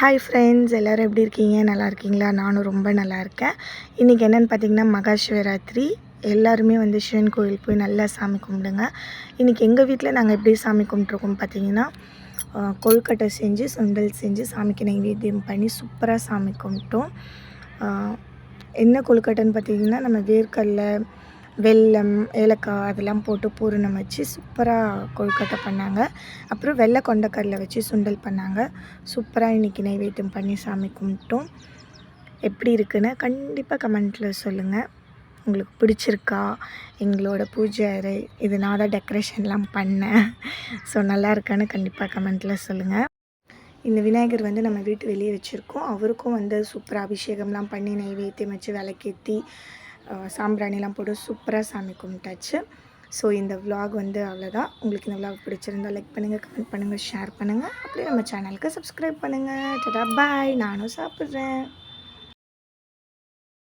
Hi friends எல்லோரும் எப்படி இருக்கீங்க? நல்லா இருக்கீங்களா? நானும் ரொம்ப நல்லா இருக்கேன். இன்றைக்கி என்னென்னு பார்த்தீங்கன்னா மகாசிவராத்திரி. எல்லாருமே வந்து சிவன் கோயில் போய் நல்லா சாமி கும்பிடுங்க. இன்றைக்கி எங்கள் வீட்டில் நாங்கள் எப்படி சாமி கும்பிட்ருக்கோம் பார்த்தீங்கன்னா கொழுக்கட்டை செஞ்சு சுண்டல் செஞ்சு சாமிக்கு நைவேத்தியம் பண்ணி சூப்பராக சாமி கும்பிட்டோம். என்ன கொழுக்கட்டைன்னு பார்த்தீங்கன்னா நம்ம வேர்க்கடலை வெல்லம் ஏலக்காய் அதெல்லாம் போட்டு பூரணம் வச்சு சூப்பராக கொழுக்கட்டை பண்ணாங்க. அப்புறம் வெள்ளை கொண்டக்கடலை வச்சு சுண்டல் பண்ணாங்க. சூப்பராக இன்றைக்கி நைவேத்தியம் பண்ணி சாமி கும்பிட்டோம். எப்படி இருக்குன்னு கண்டிப்பாக கமெண்ட்டில் சொல்லுங்கள் உங்களுக்கு பிடிச்சிருக்கா? எங்களோட பூஜை அறை. இது நான் தான் டெக்கரேஷன்லாம் பண்ணேன். ஸோ நல்லா இருக்கான்னு கண்டிப்பாக கமெண்ட்டில் சொல்லுங்கள் இந்த விநாயகர் வந்து நம்ம வீட்டு வெளியே வச்சுருக்கோம். அவருக்கும் வந்து சூப்பராக அபிஷேகம்லாம் பண்ணி நைவேத்தியம் வச்சு விளக்கேற்றி சாம்பிராணிலாம் போட்டு சூப்பராக சாமி கும்பிட்டாச்சு. ஸோ இந்த விலாக் வந்து அவ்வளோதான் உங்களுக்கு இந்த விலாக் பிடிச்சிருந்தா லைக் பண்ணுங்கள் கமெண்ட் பண்ணுங்கள் ஷேர் பண்ணுங்கள் அப்படியே நம்ம சேனலுக்கு சப்ஸ்கிரைப் பண்ணுங்கள் டடா பாய் நானும் சாப்பிட்றேன்.